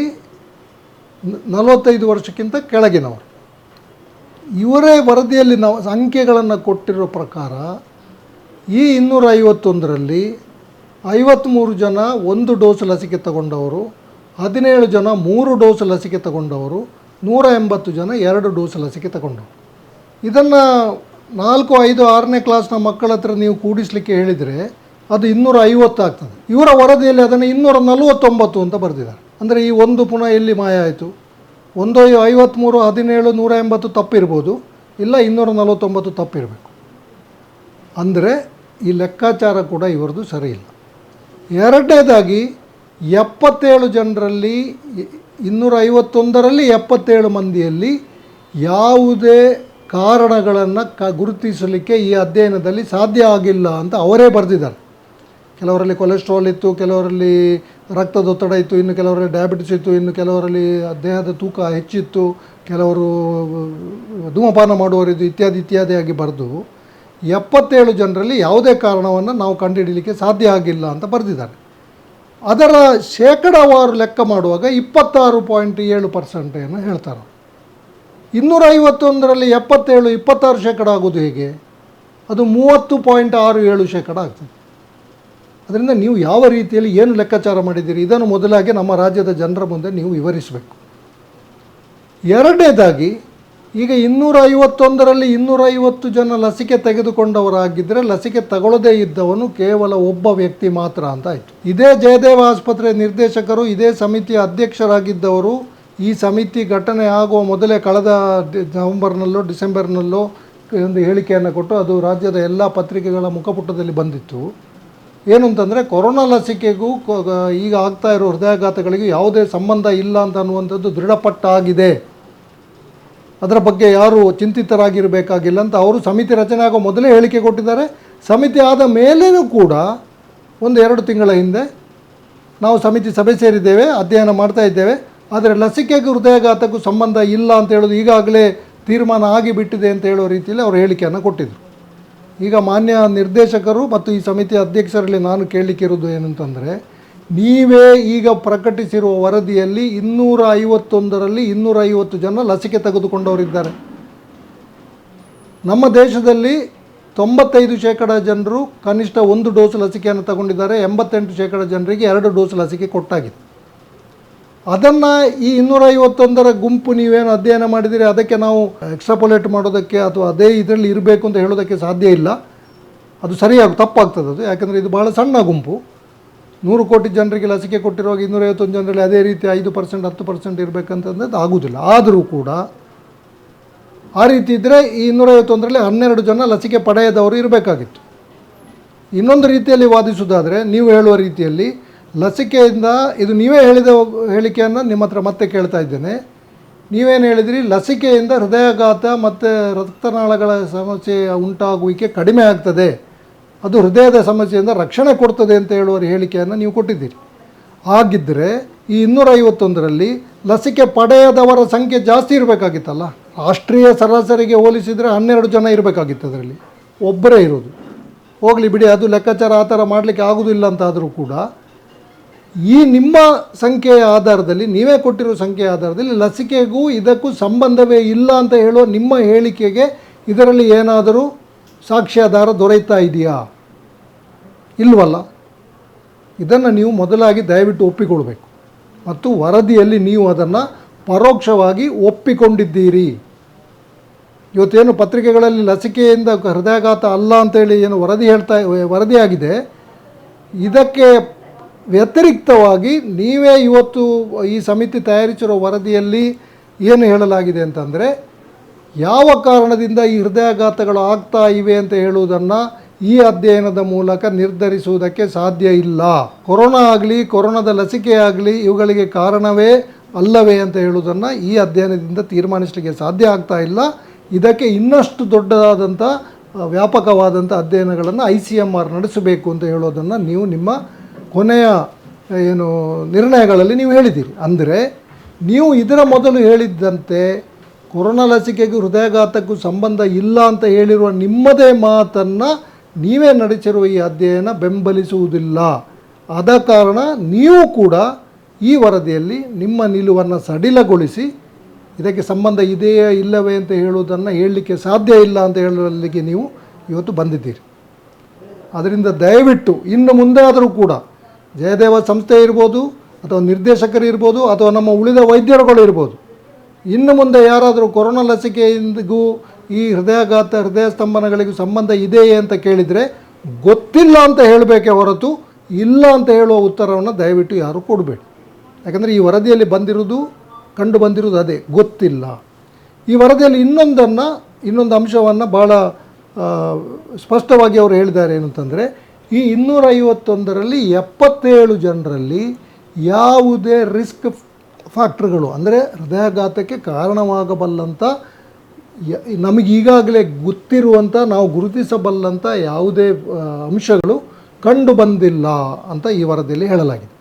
ನಲವತ್ತೈದು ವರ್ಷಕ್ಕಿಂತ ಕೆಳಗಿನವರು. ಇವರೇ ವರದಿಯಲ್ಲಿ ನಾವು ಸಂಖ್ಯೆಗಳನ್ನು ಕೊಟ್ಟಿರೋ ಪ್ರಕಾರ ಈ ಇನ್ನೂರ ಐವತ್ತೊಂದರಲ್ಲಿ ಐವತ್ತ್ಮೂರು ಜನ ಒಂದು ಡೋಸ್ ಲಸಿಕೆ ತಗೊಂಡವರು, ಹದಿನೇಳು ಜನ ಮೂರು ಡೋಸ್ ಲಸಿಕೆ ತಗೊಂಡವರು, ನೂರ ಎಂಬತ್ತು ಜನ ಎರಡು ಡೋಸ್ ಲಸಿಕೆ ತಗೊಂಡವರು ಇದನ್ನು ನಾಲ್ಕು, ಐದು, ಆರನೇ ಕ್ಲಾಸ್ನ ಮಕ್ಕಳ ಹತ್ರ ನೀವು ಕೂಡಿಸಲಿಕ್ಕೆ ಹೇಳಿದರೆ ಅದು ಇನ್ನೂರ ಐವತ್ತು ಆಗ್ತದೆ. ಇವರ ವರದಿಯಲ್ಲಿ ಅದನ್ನು ಇನ್ನೂರ ನಲವತ್ತೊಂಬತ್ತು ಅಂತ ಬರೆದಿದ್ದಾರೆ. ಅಂದರೆ ಈ ಒಂದು ಪುನಃ ಎಲ್ಲಿ ಮಾಯ ಆಯಿತು? ಒಂದು ಐವತ್ತ್ಮೂರು ಹದಿನೇಳು ನೂರ ಎಂಬತ್ತು ತಪ್ಪಿರ್ಬೋದು, ಇಲ್ಲ ಇನ್ನೂರ ನಲವತ್ತೊಂಬತ್ತು ತಪ್ಪಿರಬೇಕು. ಅಂದರೆ ಈ ಲೆಕ್ಕಾಚಾರ ಕೂಡ ಇವರದು ಸರಿ ಇಲ್ಲ. ಎರಡನೇದಾಗಿ, ಎಪ್ಪತ್ತೇಳು ಜನರಲ್ಲಿ, ಇನ್ನೂರ ಐವತ್ತೊಂದರಲ್ಲಿ ಎಪ್ಪತ್ತೇಳು ಮಂದಿಯಲ್ಲಿ ಯಾವುದೇ ಕಾರಣಗಳನ್ನು ಕ, ಗುರುತಿಸಲಿಕ್ಕೆ ಈ ಅಧ್ಯಯನದಲ್ಲಿ ಸಾಧ್ಯ ಆಗಿಲ್ಲ ಅಂತ ಅವರೇ ಬರೆದಿದ್ದಾರೆ. ಕೆಲವರಲ್ಲಿ ಕೊಲೆಸ್ಟ್ರಾಲ್ ಇತ್ತು, ಕೆಲವರಲ್ಲಿ ರಕ್ತದೊತ್ತಡ ಇತ್ತು, ಇನ್ನು ಕೆಲವರಲ್ಲಿ ಡಯಾಬಿಟಿಸ್ ಇತ್ತು, ಇನ್ನು ಕೆಲವರಲ್ಲಿ ದೇಹದ ತೂಕ ಹೆಚ್ಚಿತ್ತು, ಕೆಲವರು ಧೂಮಪಾನ ಮಾಡುವವರಿದ್ದು ಇತ್ಯಾದಿ ಇತ್ಯಾದಿಯಾಗಿ ಬರೆದು ಎಪ್ಪತ್ತೇಳು ಜನರಲ್ಲಿ ಯಾವುದೇ ಕಾರಣವನ್ನು ನಾವು ಕಂಡುಹಿಡಲಿಕ್ಕೆ ಸಾಧ್ಯ ಆಗಿಲ್ಲ ಅಂತ ಬರೆದಿದ್ದಾರೆ. ಅದರ ಶೇಕಡಾವಾರು ಲೆಕ್ಕ ಮಾಡುವಾಗ ಇಪ್ಪತ್ತಾರು ಪಾಯಿಂಟ್ ಏಳು ಪರ್ಸೆಂಟನ್ನು ಹೇಳ್ತಾರೆ. ಇನ್ನೂರ ಐವತ್ತೊಂದರಲ್ಲಿ ಎಪ್ಪತ್ತೇಳು, ಇಪ್ಪತ್ತಾರು ಶೇಕಡ ಆಗೋದು ಹೇಗೆ? ಅದು ಮೂವತ್ತು ಪಾಯಿಂಟ್ ಆರು ಏಳು ಶೇಕಡ ಆಗ್ತದೆ. ಅದರಿಂದ ನೀವು ಯಾವ ರೀತಿಯಲ್ಲಿ ಏನು ಲೆಕ್ಕಾಚಾರ ಮಾಡಿದ್ದೀರಿ, ಇದನ್ನು ಮೊದಲಾಗಿ ನಮ್ಮ ರಾಜ್ಯದ ಜನರ ಮುಂದೆ ನೀವು ವಿವರಿಸಬೇಕು. ಎರಡನೇದಾಗಿ, ಈಗ ಇನ್ನೂರ ಐವತ್ತೊಂದರಲ್ಲಿ ಇನ್ನೂರ ಐವತ್ತು ಜನ ಲಸಿಕೆ ತೆಗೆದುಕೊಂಡವರಾಗಿದ್ದರೆ ಲಸಿಕೆ ತಗೊಳ್ಳದೇ ಇದ್ದವನು ಕೇವಲ ಒಬ್ಬ ವ್ಯಕ್ತಿ ಮಾತ್ರ ಅಂತ ಆಯಿತು. ಇದೇ ಜಯದೇವ ಆಸ್ಪತ್ರೆ ನಿರ್ದೇಶಕರು, ಇದೇ ಸಮಿತಿಯ ಅಧ್ಯಕ್ಷರಾಗಿದ್ದವರು, ಈ ಸಮಿತಿ ಘಟನೆ ಆಗುವ ಮೊದಲೇ ಕಳೆದ ನವೆಂಬರ್ನಲ್ಲೋ, ಡಿಸೆಂಬರ್ನಲ್ಲೋ ಒಂದು ಹೇಳಿಕೆಯನ್ನು ಕೊಟ್ಟು ಅದು ರಾಜ್ಯದ ಎಲ್ಲ ಪತ್ರಿಕೆಗಳ ಮುಖಪುಟದಲ್ಲಿ ಬಂದಿತ್ತು. ಏನು ಅಂತಂದರೆ ಕೊರೋನಾ ಲಸಿಕೆಗೂ ಈಗ ಆಗ್ತಾ ಇರೋ ಹೃದಯಾಘಾತಗಳಿಗೂ ಯಾವುದೇ ಸಂಬಂಧ ಇಲ್ಲ ಅಂತ ಅನ್ನುವಂಥದ್ದು ದೃಢಪಟ್ಟಾಗಿದೆ. ಅದರ ಬಗ್ಗೆ ಯಾರು ಚಿಂತಿತರಾಗಿರಬೇಕಾಗಿಲ್ಲ ಅಂತ ಅವರು ಸಮಿತಿ ರಚನೆ ಆಗೋ ಮೊದಲೇ ಹೇಳಿಕೆ ಕೊಟ್ಟಿದ್ದಾರೆ. ಸಮಿತಿ ಆದ ಮೇಲೇನೂ ಕೂಡ ಒಂದು ಎರಡು ತಿಂಗಳ ಹಿಂದೆ ನಾವು ಸಮಿತಿ ಸಭೆ ಸೇರಿದ್ದೇವೆ, ಅಧ್ಯಯನ ಮಾಡ್ತಾ ಇದ್ದೇವೆ. ಆದರೆ ಲಸಿಕೆಗೂ ಹೃದಯಾಘಾತಕ್ಕೂ ಸಂಬಂಧ ಇಲ್ಲ ಅಂತ ಹೇಳೋದು ಈಗಾಗಲೇ ತೀರ್ಮಾನ ಆಗಿಬಿಟ್ಟಿದೆ ಅಂತ ಹೇಳೋ ರೀತಿಯಲ್ಲಿ ಅವರು ಹೇಳಿಕೆಯನ್ನು ಕೊಟ್ಟಿದ್ದರು ಈಗ ಮಾನ್ಯ ನಿರ್ದೇಶಕರು ಮತ್ತು ಈ ಸಮಿತಿಯ ಅಧ್ಯಕ್ಷರಲ್ಲಿ ನಾನು ಕೇಳಲಿಕ್ಕಿರೋದು ಏನಂತಂದರೆ, ನೀವೇ ಈಗ ಪ್ರಕಟಿಸಿರುವ ವರದಿಯಲ್ಲಿ ಇನ್ನೂರ ಐವತ್ತೊಂದರಲ್ಲಿ ಇನ್ನೂರ ಐವತ್ತು ಜನ ಲಸಿಕೆ ತೆಗೆದುಕೊಂಡವರಿದ್ದಾರೆ. ನಮ್ಮ ದೇಶದಲ್ಲಿ ತೊಂಬತ್ತೈದು ಶೇಕಡ ಜನರು ಕನಿಷ್ಠ ಒಂದು ಡೋಸ್ ಲಸಿಕೆಯನ್ನು ತಗೊಂಡಿದ್ದಾರೆ, ಎಂಬತ್ತೆಂಟು ಶೇಕಡ ಜನರಿಗೆ ಎರಡು ಡೋಸ್ ಲಸಿಕೆ ಕೊಟ್ಟಾಗಿದೆ. ಅದನ್ನು ಈ ಇನ್ನೂರ ಐವತ್ತೊಂದರ ಗುಂಪು ನೀವೇನು ಅಧ್ಯಯನ ಮಾಡಿದಿರಿ? ಅದಕ್ಕೆ ನಾವು ಎಕ್ಸ್ಟ್ರಾಪೊಲೇಟ್ ಮಾಡೋದಕ್ಕೆ ಅಥವಾ ಅದೇ ಇದರಲ್ಲಿ ಇರಬೇಕು ಅಂತ ಹೇಳೋದಕ್ಕೆ ಸಾಧ್ಯ ಇಲ್ಲ. ಅದು ಸರಿಯಾಗಿ ತಪ್ಪಾಗ್ತದೆ ಅದು. ಯಾಕಂದರೆ ಇದು ಭಾಳ ಸಣ್ಣ ಗುಂಪು. ನೂರು ಕೋಟಿ ಜನರಿಗೆ ಲಸಿಕೆ ಕೊಟ್ಟಿರುವಾಗ ಇನ್ನೂರೈವತ್ತೊಂದು ಜನರಲ್ಲಿ ಅದೇ ರೀತಿ ಐದು ಪರ್ಸೆಂಟ್ ಹತ್ತು ಪರ್ಸೆಂಟ್ ಇರಬೇಕಂತಂದ್ರೆ ಆಗೋದಿಲ್ಲ. ಆದರೂ ಕೂಡ ಆ ರೀತಿ ಇದ್ದರೆ ಈ ಇನ್ನೂರೈವತ್ತೊಂದರಲ್ಲಿ ಹನ್ನೆರಡು ಜನ ಲಸಿಕೆ ಪಡೆಯದವರು ಇರಬೇಕಾಗಿತ್ತು. ಇನ್ನೊಂದು ರೀತಿಯಲ್ಲಿ ವಾದಿಸುವುದಾದರೆ ನೀವು ಹೇಳುವ ರೀತಿಯಲ್ಲಿ ಲಸಿಕೆಯಿಂದ ಇದು ನೀವೇ ಹೇಳಿದ ಹೇಳಿಕೆಯನ್ನು ನಿಮ್ಮ ಹತ್ರ ಮತ್ತೆ ಕೇಳ್ತಾ ಇದ್ದೇನೆ. ನೀವೇನು ಹೇಳಿದಿರಿ? ಲಸಿಕೆಯಿಂದ ಹೃದಯಾಘಾತ ಮತ್ತು ರಕ್ತನಾಳಗಳ ಸಮಸ್ಯೆ ಉಂಟಾಗುವಿಕೆ ಕಡಿಮೆ ಆಗ್ತದೆ. ಅದು ಹೃದಯದ ಸಮಸ್ಯೆಯಿಂದ ರಕ್ಷಣೆ ಕೊಡ್ತದೆ ಅಂತ ಹೇಳುವ ಹೇಳಿಕೆಯನ್ನು ನೀವು ಕೊಟ್ಟಿದ್ದೀರಿ. ಆಗಿದ್ದರೆ ಈ ಇನ್ನೂರ ಐವತ್ತೊಂದರಲ್ಲಿ ಲಸಿಕೆ ಪಡೆಯದವರ ಸಂಖ್ಯೆ ಜಾಸ್ತಿ ಇರಬೇಕಾಗಿತ್ತಲ್ಲ? ರಾಷ್ಟ್ರೀಯ ಸರಾಸರಿಗೆ ಹೋಲಿಸಿದರೆ ಹನ್ನೆರಡು ಜನ ಇರಬೇಕಾಗಿತ್ತು ಅದರಲ್ಲಿ. ಒಬ್ಬರೇ ಇರೋದು. ಹೋಗಲಿ ಬಿಡಿ, ಅದು ಲೆಕ್ಕಾಚಾರ ಆ ಥರ ಮಾಡಲಿಕ್ಕೆ ಆಗೋದಿಲ್ಲ ಅಂತಾದರೂ ಕೂಡ ಈ ನಿಮ್ಮ ಸಂಖ್ಯೆಯ ಆಧಾರದಲ್ಲಿ, ನೀವೇ ಕೊಟ್ಟಿರೋ ಸಂಖ್ಯೆಯ ಆಧಾರದಲ್ಲಿ ಲಸಿಕೆಗೂ ಇದಕ್ಕೂ ಸಂಬಂಧವೇ ಇಲ್ಲ ಅಂತ ಹೇಳೋ ನಿಮ್ಮ ಹೇಳಿಕೆಗೆ ಇದರಲ್ಲಿ ಏನಾದರೂ ಸಾಕ್ಷ್ಯಾಧಾರ ದೊರೆಯುತ್ತಾ ಇದೆಯಾ? ಇಲ್ವಲ್ಲ. ಇದನ್ನು ನೀವು ಮೊದಲಾಗಿ ದಯವಿಟ್ಟು ಒಪ್ಪಿಕೊಳ್ಬೇಕು. ಮತ್ತು ವರದಿಯಲ್ಲಿ ನೀವು ಅದನ್ನು ಪರೋಕ್ಷವಾಗಿ ಒಪ್ಪಿಕೊಂಡಿದ್ದೀರಿ. ಇವತ್ತೇನು ಪತ್ರಿಕೆಗಳಲ್ಲಿ ಲಸಿಕೆಯಿಂದ ಹೃದಯಾಘಾತ ಅಲ್ಲ ಅಂತೇಳಿ ಏನು ವರದಿ ಹೇಳ್ತಾ, ವರದಿಯಾಗಿದೆ. ಇದಕ್ಕೆ ವ್ಯತಿರಿಕ್ತವಾಗಿ ನೀವೇ ಇವತ್ತು ಈ ಸಮಿತಿ ತಯಾರಿಸಿರೋ ವರದಿಯಲ್ಲಿ ಏನು ಹೇಳಲಾಗಿದೆ ಅಂತಂದರೆ, ಯಾವ ಕಾರಣದಿಂದ ಈ ಹೃದಯಾಘಾತಗಳು ಆಗ್ತಾ ಇವೆ ಅಂತ ಹೇಳುವುದನ್ನು ಈ ಅಧ್ಯಯನದ ಮೂಲಕ ನಿರ್ಧರಿಸುವುದಕ್ಕೆ ಸಾಧ್ಯ ಇಲ್ಲ. ಕೊರೋನಾ ಆಗಲಿ, ಕೊರೋನಾದ ಲಸಿಕೆ ಆಗಲಿ, ಇವುಗಳಿಗೆ ಕಾರಣವೇ ಅಲ್ಲವೇ ಅಂತ ಹೇಳುವುದನ್ನು ಈ ಅಧ್ಯಯನದಿಂದ ತೀರ್ಮಾನಿಸಲಿಕ್ಕೆ ಸಾಧ್ಯ ಆಗ್ತಾ ಇಲ್ಲ. ಇದಕ್ಕೆ ಇನ್ನಷ್ಟು ದೊಡ್ಡದಾದಂಥ ವ್ಯಾಪಕವಾದಂಥ ಅಧ್ಯಯನಗಳನ್ನು ಐ ಸಿ ಎಂ ಆರ್ ನಡೆಸಬೇಕು ಅಂತ ಹೇಳೋದನ್ನು ನೀವು ನಿಮ್ಮ ಕೊನೆಯ ಏನು, ನಿರ್ಣಯಗಳಲ್ಲಿ ನೀವು ಹೇಳಿದ್ದೀರಿ. ಅಂದರೆ, ನೀವು ಇದರ ಮೊದಲು ಹೇಳಿದ್ದಂತೆ ಕೊರೋನಾ ಲಸಿಕೆಗೂ ಹೃದಯಾಘಾತಕ್ಕೂ ಸಂಬಂಧ ಇಲ್ಲ ಅಂತ ಹೇಳಿರುವ ನಿಮ್ಮದೇ ಮಾತನ್ನು ನೀವೇ ನಡೆಸಿರುವ ಈ ಅಧ್ಯಯನ ಬೆಂಬಲಿಸುವುದಿಲ್ಲ. ಆದ ಕಾರಣ ನೀವು ಕೂಡ ಈ ವರದಿಯಲ್ಲಿ ನಿಮ್ಮ ನಿಲುವನ್ನು ಸಡಿಲಗೊಳಿಸಿ, ಇದಕ್ಕೆ ಸಂಬಂಧ ಇದೆಯೇ ಇಲ್ಲವೇ ಅಂತ ಹೇಳುವುದನ್ನು ಹೇಳಲಿಕ್ಕೆ ಸಾಧ್ಯ ಇಲ್ಲ ಅಂತ ಹೇಳುವಲ್ಲಿಗೆ ನೀವು ಇವತ್ತು ಬಂದಿದ್ದೀರಿ. ಅದರಿಂದ ದಯವಿಟ್ಟು ಇನ್ನು ಮುಂದೆ ಆದರೂ ಕೂಡ ಜಯದೇವ ಸಂಸ್ಥೆ ಇರ್ಬೋದು, ಅಥವಾ ನಿರ್ದೇಶಕರು ಇರ್ಬೋದು, ಅಥವಾ ನಮ್ಮ ಉಳಿದ ವೈದ್ಯರುಗಳು ಇರ್ಬೋದು. ಇನ್ನು ಮುಂದೆ ಯಾರಾದರೂ ಕೊರೋನಾ ಲಸಿಕೆಯಿಂದಿಗೂ ಈ ಹೃದಯಾಘಾತ ಹೃದಯ ಸ್ತಂಭನಗಳಿಗೂ ಸಂಬಂಧ ಇದೆಯೇ ಅಂತ ಕೇಳಿದರೆ, ಗೊತ್ತಿಲ್ಲ ಅಂತ ಹೇಳಬೇಕೇ ಹೊರತು, ಇಲ್ಲ ಅಂತ ಹೇಳುವ ಉತ್ತರವನ್ನು ದಯವಿಟ್ಟು ಯಾರೂ ಕೊಡಬೇಡಿ. ಯಾಕಂದರೆ ಈ ವರದಿಯಲ್ಲಿ ಬಂದಿರುವುದು, ಕಂಡು ಬಂದಿರುವುದು ಅದೇ, ಗೊತ್ತಿಲ್ಲ. ಈ ವರದಿಯಲ್ಲಿ ಇನ್ನೊಂದನ್ನು, ಇನ್ನೊಂದು ಅಂಶವನ್ನು ಭಾಳ ಸ್ಪಷ್ಟವಾಗಿ ಅವರು ಹೇಳಿದ್ದಾರೆ ಏನಂತಂದರೆ ಈ ಇನ್ನೂರ ಐವತ್ತೊಂದರಲ್ಲಿ ಎಪ್ಪತ್ತೇಳು ಜನರಲ್ಲಿ ಯಾವುದೇ ರಿಸ್ಕ್ ಫ್ಯಾಕ್ಟ್ರ್ಗಳು, ಅಂದರೆ ಹೃದಯಾಘಾತಕ್ಕೆ ಕಾರಣವಾಗಬಲ್ಲಂಥ ನಮಗೀಗಾಗಲೇ ಗೊತ್ತಿರುವಂಥ ನಾವು ಗುರುತಿಸಬಲ್ಲಂಥ ಯಾವುದೇ ಅಂಶಗಳು ಕಂಡು ಬಂದಿಲ್ಲ ಅಂತ ಈ ವರದಿಯಲ್ಲಿ ಹೇಳಲಾಗಿದೆ.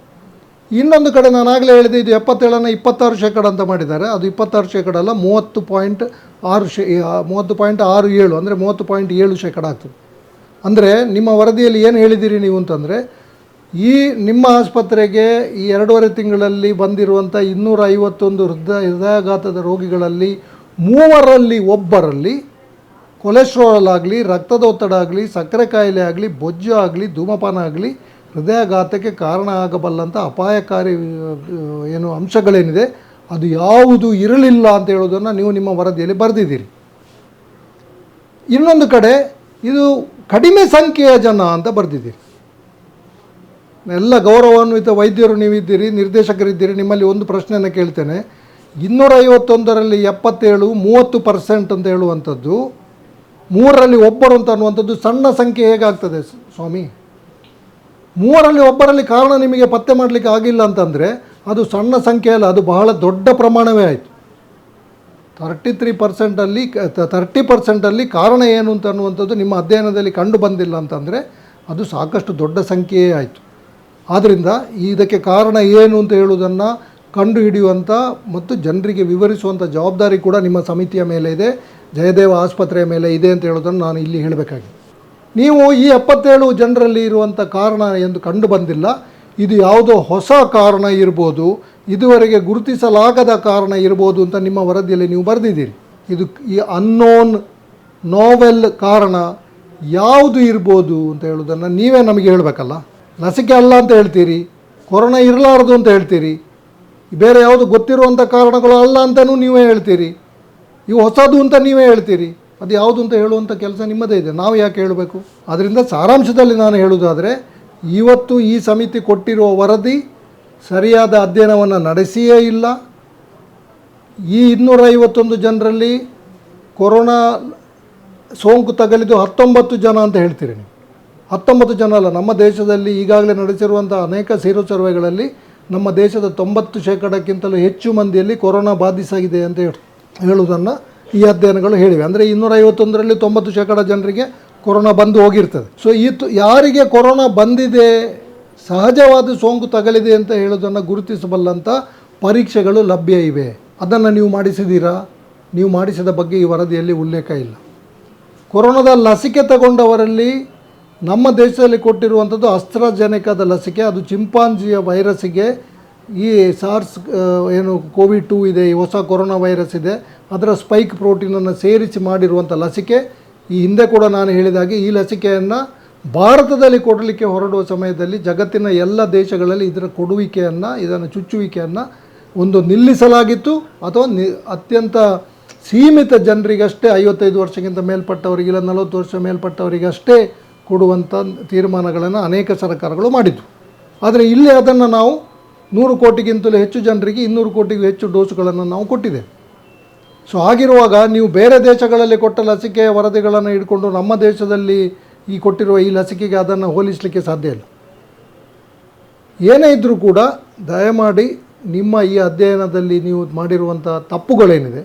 ಇನ್ನೊಂದು ಕಡೆ ನಾನಾಗಲೇ ಹೇಳಿದೆ, ಇದು ಎಪ್ಪತ್ತೇಳನ್ನು ಇಪ್ಪತ್ತಾರು ಶೇಕಡ ಅಂತ ಮಾಡಿದ್ದಾರೆ. ಅದು ಇಪ್ಪತ್ತಾರು ಶೇಕಡ ಅಲ್ಲ, ಮೂವತ್ತು ಪಾಯಿಂಟ್ ಆರು ಶೇ ಮೂವತ್ತು ಪಾಯಿಂಟ್ ಆರು ಏಳು, ಅಂದರೆ ಮೂವತ್ತು ಪಾಯಿಂಟ್ ಏಳು ಶೇಕಡ ಆಗ್ತದೆ. ಅಂದರೆ ನಿಮ್ಮ ವರದಿಯಲ್ಲಿ ಏನು ಹೇಳಿದ್ದೀರಿ ನೀವು ಅಂತಂದರೆ, ಈ ನಿಮ್ಮ ಆಸ್ಪತ್ರೆಗೆ ಈ ಎರಡೂವರೆ ತಿಂಗಳಲ್ಲಿ ಬಂದಿರುವಂಥ ಇನ್ನೂರ ಐವತ್ತೊಂದು ಹೃದಯ, ಹೃದಯಾಘಾತದ ರೋಗಿಗಳಲ್ಲಿ ಮೂವರಲ್ಲಿ ಒಬ್ಬರಲ್ಲಿ ಕೊಲೆಸ್ಟ್ರಾಲ್ ಆಗಲಿ, ರಕ್ತದ ಒತ್ತಡ ಆಗಲಿ, ಸಕ್ಕರೆ ಕಾಯಿಲೆ ಆಗಲಿ, ಬೊಜ್ಜು ಆಗಲಿ, ಧೂಮಪಾನ ಆಗಲಿ ಹೃದಯಾಘಾತಕ್ಕೆ ಕಾರಣ ಆಗಬಲ್ಲಂಥ ಅಪಾಯಕಾರಿ ಏನು ಅಂಶಗಳೇನಿದೆ, ಅದು ಯಾವುದು ಇರಲಿಲ್ಲ ಅಂತ ಹೇಳೋದನ್ನು ನೀವು ನಿಮ್ಮ ವರದಿಯಲ್ಲಿ ಬರೆದಿದ್ದೀರಿ. ಇನ್ನೊಂದು ಕಡೆ ಇದು ಕಡಿಮೆ ಸಂಖ್ಯೆಯ ಜನ ಅಂತ ಬರೆದಿದ್ದೀರಿ. ಎಲ್ಲ ಗೌರವಾನ್ವಿತ ವೈದ್ಯರು ನೀವಿದ್ದೀರಿ, ನಿರ್ದೇಶಕರಿದ್ದೀರಿ, ನಿಮ್ಮಲ್ಲಿ ಒಂದು ಪ್ರಶ್ನೆಯನ್ನು ಕೇಳ್ತೇನೆ. ಇನ್ನೂರ ಐವತ್ತೊಂದರಲ್ಲಿ ಎಪ್ಪತ್ತೇಳು, ಮೂವತ್ತು ಪರ್ಸೆಂಟ್ ಅಂತ ಹೇಳುವಂಥದ್ದು. ಮೂರರಲ್ಲಿ ಒಬ್ಬರು ಅಂತ ಅನ್ನುವಂಥದ್ದು ಸಣ್ಣ ಸಂಖ್ಯೆ ಹೇಗಾಗ್ತದೆ ಸ್ವಾಮಿ? ಮೂರರಲ್ಲಿ ಒಬ್ಬರಲ್ಲಿ ಕಾರಣ ನಿಮಗೆ ಪತ್ತೆ ಮಾಡಲಿಕ್ಕೆ ಆಗಿಲ್ಲ ಅಂತಂದರೆ ಅದು ಸಣ್ಣ ಸಂಖ್ಯೆ ಅಲ್ಲ, ಅದು ಬಹಳ ದೊಡ್ಡ ಪ್ರಮಾಣವೇ ಆಯಿತು. ತರ್ಟಿ ತ್ರೀ ಪರ್ಸೆಂಟಲ್ಲಿ ತರ್ಟಿ ಪರ್ಸೆಂಟಲ್ಲಿ ಕಾರಣ ಏನು ಅಂತ ಅನ್ನುವಂಥದ್ದು ನಿಮ್ಮ ಅಧ್ಯಯನದಲ್ಲಿ ಕಂಡು ಬಂದಿಲ್ಲ ಅಂತಂದರೆ ಅದು ಸಾಕಷ್ಟು ದೊಡ್ಡ ಸಂಖ್ಯೆಯೇ ಆಯಿತು. ಆದ್ದರಿಂದ ಇದಕ್ಕೆ ಕಾರಣ ಏನು ಅಂತ ಹೇಳುವುದನ್ನು ಕಂಡುಹಿಡಿಯುವಂಥ ಮತ್ತು ಜನರಿಗೆ ವಿವರಿಸುವಂಥ ಜವಾಬ್ದಾರಿ ಕೂಡ ನಿಮ್ಮ ಸಮಿತಿಯ ಮೇಲೆ ಇದೆ, ಜಯದೇವ ಆಸ್ಪತ್ರೆಯ ಮೇಲೆ ಇದೆ ಅಂತ ಹೇಳೋದನ್ನು ನಾನು ಇಲ್ಲಿ ಹೇಳಬೇಕಾಗಿದೆ. ನೀವು ಈ ಎಪ್ಪತ್ತೇಳು ಜನರಲ್ಲಿ ಇರುವಂಥ ಕಾರಣ ಎಂದು ಕಂಡು ಬಂದಿಲ್ಲ. ಇದು ಯಾವುದೋ ಹೊಸ ಕಾರಣ ಇರ್ಬೋದು ಇದುವರೆಗೆ ಗುರುತಿಸಲಾಗದ ಕಾರಣ ಇರ್ಬೋದು ಅಂತ ನಿಮ್ಮ ವರದಿಯಲ್ಲಿ ನೀವು ಬರೆದಿದ್ದೀರಿ. ಇದು ಈ ಅನ್ನೋನ್ ನೋವೆಲ್ ಕಾರಣ ಯಾವುದು ಇರ್ಬೋದು ಅಂತ ಹೇಳೋದನ್ನು ನೀವೇ ನಮಗೆ ಹೇಳಬೇಕಲ್ಲ? ಲಸಿಕೆ ಅಲ್ಲ ಅಂತ ಹೇಳ್ತೀರಿ, ಕೊರೋನಾ ಇರಲಾರದು ಅಂತ ಹೇಳ್ತೀರಿ, ಬೇರೆ ಯಾವುದು ಗೊತ್ತಿರುವಂಥ ಕಾರಣಗಳು ಅಲ್ಲ ಅಂತಲೂ ನೀವೇ ಹೇಳ್ತೀರಿ, ಇವು ಹೊಸದು ಅಂತ ನೀವೇ ಹೇಳ್ತೀರಿ, ಅದು ಯಾವುದು ಅಂತ ಹೇಳುವಂಥ ಕೆಲಸ ನಿಮ್ಮದೇ ಇದೆ, ನಾವು ಯಾಕೆ ಹೇಳಬೇಕು? ಅದರಿಂದ ಸಾರಾಂಶದಲ್ಲಿ ನಾನು ಹೇಳುವುದಾದರೆ, ಇವತ್ತು ಈ ಸಮಿತಿ ಕೊಟ್ಟಿರುವ ವರದಿ ಸರಿಯಾದ ಅಧ್ಯಯನವನ್ನು ನಡೆಸಿಯೇ ಇಲ್ಲ. ಈ ಇನ್ನೂರ ಐವತ್ತೊಂದು ಜನರಲ್ಲಿ ಕೊರೋನಾ ಸೋಂಕು ತಗಲಿದ್ದು ಹತ್ತೊಂಬತ್ತು ಜನ ಅಂತ ಹೇಳ್ತೀರಿ ನೀವು. ಹತ್ತೊಂಬತ್ತು ಜನ ಅಲ್ಲ, ನಮ್ಮ ದೇಶದಲ್ಲಿ ಈಗಾಗಲೇ ನಡೆಸಿರುವಂಥ ಅನೇಕ ಸೀರೋ ಸರ್ವೆಗಳಲ್ಲಿ ನಮ್ಮ ದೇಶದ ತೊಂಬತ್ತು ಶೇಕಡಕ್ಕಿಂತಲೂ ಹೆಚ್ಚು ಮಂದಿಯಲ್ಲಿ ಕೊರೋನಾ ಬಾಧಿಸಾಗಿದೆ ಅಂತ ಹೇಳಿ, ಹೇಳುವುದನ್ನು ಈ ಅಧ್ಯಯನಗಳು ಹೇಳಿವೆ. ಅಂದರೆ ಇನ್ನೂರ ಐವತ್ತೊಂದರಲ್ಲಿ ತೊಂಬತ್ತು ಶೇಕಡ ಜನರಿಗೆ ಕೊರೋನಾ ಬಂದು ಹೋಗಿರ್ತದೆ. ಸೊ ಈ ಯಾರಿಗೆ ಕೊರೋನಾ ಬಂದಿದೆ ಸಹಜವಾದ ಸೋಂಕು ತಗಲಿದೆ ಅಂತ ಹೇಳೋದನ್ನು ಗುರುತಿಸಬಲ್ಲಂಥ ಪರೀಕ್ಷೆಗಳು ಲಭ್ಯ ಇವೆ. ಅದನ್ನು ನೀವು ಮಾಡಿಸಿದ್ದೀರಾ ನೀವು ಮಾಡಿಸಿದ ಬಗ್ಗೆ ಈ ವರದಿಯಲ್ಲಿ ಉಲ್ಲೇಖ ಇಲ್ಲ. ಕೊರೋನಾದ ಲಸಿಕೆ ತಗೊಂಡವರಲ್ಲಿ ನಮ್ಮ ದೇಶದಲ್ಲಿ ಕೊಟ್ಟಿರುವಂಥದ್ದು ಅಸ್ತ್ರಜನಕದ ಲಸಿಕೆ, ಅದು ಚಿಂಪಾಂಜಿಯ ವೈರಸ್ಸಿಗೆ ಈ ಸಾರ್ಸ್ ಏನು ಕೋವಿಡ್ ಟೂ ಇದೆ, ಈ ಹೊಸ ಕೊರೋನಾ ವೈರಸ್ ಇದೆ, ಅದರ ಸ್ಪೈಕ್ ಪ್ರೋಟೀನನ್ನು ಸೇರಿಸಿ ಮಾಡಿರುವಂಥ ಲಸಿಕೆ. ಈ ಹಿಂದೆ ಕೂಡ ನಾನು ಹೇಳಿದಾಗೆ ಈ ಲಸಿಕೆಯನ್ನು ಭಾರತದಲ್ಲಿ ಕೊಡಲಿಕ್ಕೆ ಹೊರಡುವ ಸಮಯದಲ್ಲಿ ಜಗತ್ತಿನ ಎಲ್ಲ ದೇಶಗಳಲ್ಲಿ ಇದರ ಕೊಡುವಿಕೆಯನ್ನು, ಇದನ್ನು ಚುಚ್ಚುವಿಕೆಯನ್ನು ಒಂದು ನಿಲ್ಲಿಸಲಾಗಿತ್ತು. ಅಥವಾ ನಿ, ಅತ್ಯಂತ ಸೀಮಿತ ಜನರಿಗಷ್ಟೇ ಐವತ್ತೈದು ವರ್ಷಕ್ಕಿಂತ ಮೇಲ್ಪಟ್ಟವರಿಗೆ ಇಲ್ಲ, ನಲವತ್ತು ವರ್ಷ ಮೇಲ್ಪಟ್ಟವರಿಗಷ್ಟೇ ಕೊಡುವಂಥ ತೀರ್ಮಾನಗಳನ್ನು ಅನೇಕ ಸರ್ಕಾರಗಳು ಮಾಡಿದವು. ಆದರೆ ಇಲ್ಲಿ ಅದನ್ನು ನಾವು ನೂರು ಕೋಟಿಗಿಂತಲೂ ಹೆಚ್ಚು ಜನರಿಗೆ ಇನ್ನೂರು ಕೋಟಿಗೂ ಹೆಚ್ಚು ಡೋಸುಗಳನ್ನು ನಾವು ಕೊಟ್ಟಿದ್ದೇವೆ. ಸೊ, ಆಗಿರುವಾಗ ನೀವು ಬೇರೆ ದೇಶಗಳಲ್ಲಿ ಕೊಟ್ಟ ಲಸಿಕೆಯ ವರದಿಗಳನ್ನು ಹಿಡ್ಕೊಂಡು ನಮ್ಮ ದೇಶದಲ್ಲಿ ಈ ಕೊಟ್ಟಿರುವ ಈ ಲಸಿಕೆಗೆ ಅದನ್ನು ಹೋಲಿಸಲಿಕ್ಕೆ ಸಾಧ್ಯ ಇಲ್ಲ. ಏನೇ ಇದ್ದರೂ ಕೂಡ ದಯಮಾಡಿ ನಿಮ್ಮ ಈ ಅಧ್ಯಯನದಲ್ಲಿ ನೀವು ಮಾಡಿರುವಂಥ ತಪ್ಪುಗಳೇನಿದೆ,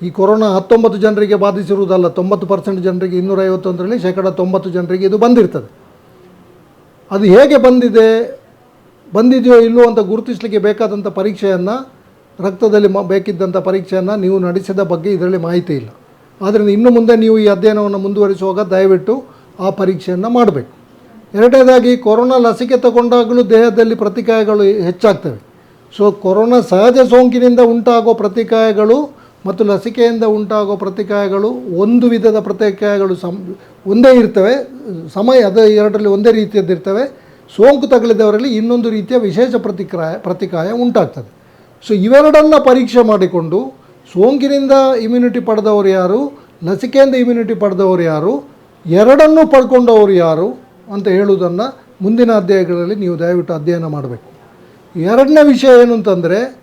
ಈ ಕೊರೋನಾ ಹತ್ತೊಂಬತ್ತು ಜನರಿಗೆ ಬಾಧಿಸಿರುವುದಲ್ಲ, ತೊಂಬತ್ತು ಪರ್ಸೆಂಟ್ ಜನರಿಗೆ ಇನ್ನೂರೈವತ್ತೊಂದರಲ್ಲಿ ಶೇಕಡ ತೊಂಬತ್ತು ಜನರಿಗೆ ಇದು ಬಂದಿರ್ತದೆ. ಅದು ಹೇಗೆ ಬಂದಿದೆ, ಬಂದಿದೆಯೋ ಇಲ್ಲೋ ಅಂತ ಗುರುತಿಸಲಿಕ್ಕೆ ಬೇಕಾದಂಥ ಪರೀಕ್ಷೆಯನ್ನು, ರಕ್ತದಲ್ಲಿ ಮ, ಬೇಕಿದ್ದಂಥ ಪರೀಕ್ಷೆಯನ್ನು ನೀವು ನಡೆಸಿದ ಬಗ್ಗೆ ಇದರಲ್ಲಿ ಮಾಹಿತಿ ಇಲ್ಲ. ಆದ್ದರಿಂದ ಇನ್ನು ಮುಂದೆ ನೀವು ಈ ಅಧ್ಯಯನವನ್ನು ಮುಂದುವರಿಸುವಾಗ ದಯವಿಟ್ಟು ಆ ಪರೀಕ್ಷೆಯನ್ನು ಮಾಡಬೇಕು. ಎರಡನೇದಾಗಿ ಕೊರೋನಾ ಲಸಿಕೆ ತಗೊಂಡಾಗಲೂ ದೇಹದಲ್ಲಿ ಪ್ರತಿಕಾಯಗಳು ಹೆಚ್ಚಾಗ್ತವೆ. ಸೊ ಕೊರೋನಾ ಸಹಜ ಸೋಂಕಿನಿಂದ ಉಂಟಾಗೋ ಪ್ರತಿಕಾಯಗಳು ಮತ್ತು ಲಸಿಕೆಯಿಂದ ಉಂಟಾಗೋ ಪ್ರತಿಕಾಯಗಳು ಒಂದು ವಿಧದ ಪ್ರತಿಕಾಯಗಳು ಸಮ್ ಒಂದೇ ಇರ್ತವೆ. ಸಮಯ ಅದು ಎರಡರಲ್ಲಿ ಒಂದೇ ರೀತಿಯದ್ದಿರ್ತವೆ ಸೋಂಕು ತಗಲಿದವರಲ್ಲಿ ಇನ್ನೊಂದು ರೀತಿಯ ವಿಶೇಷ ಪ್ರತಿಕ್ರಾಯ, ಪ್ರತಿಕಾಯ ಉಂಟಾಗ್ತದೆ. ಸೊ ಇವೆರಡನ್ನು ಪರೀಕ್ಷೆ ಮಾಡಿಕೊಂಡು ಸೋಂಕಿನಿಂದ ಇಮ್ಯುನಿಟಿ ಪಡೆದವರು ಯಾರು? ಲಸಿಕೆಯಿಂದ ಇಮ್ಯುನಿಟಿ ಪಡೆದವರು ಯಾರು? ಎರಡನ್ನೂ ಪಡ್ಕೊಂಡವರು ಯಾರು ಅಂತ ಹೇಳುವುದನ್ನು ಮುಂದಿನ ಅಧ್ಯಾಯಗಳಲ್ಲಿ ನೀವು ದಯವಿಟ್ಟು ಅಧ್ಯಯನ ಮಾಡಬೇಕು. ಎರಡನೇ ವಿಷಯ ಏನು ಅಂತಂದರೆ,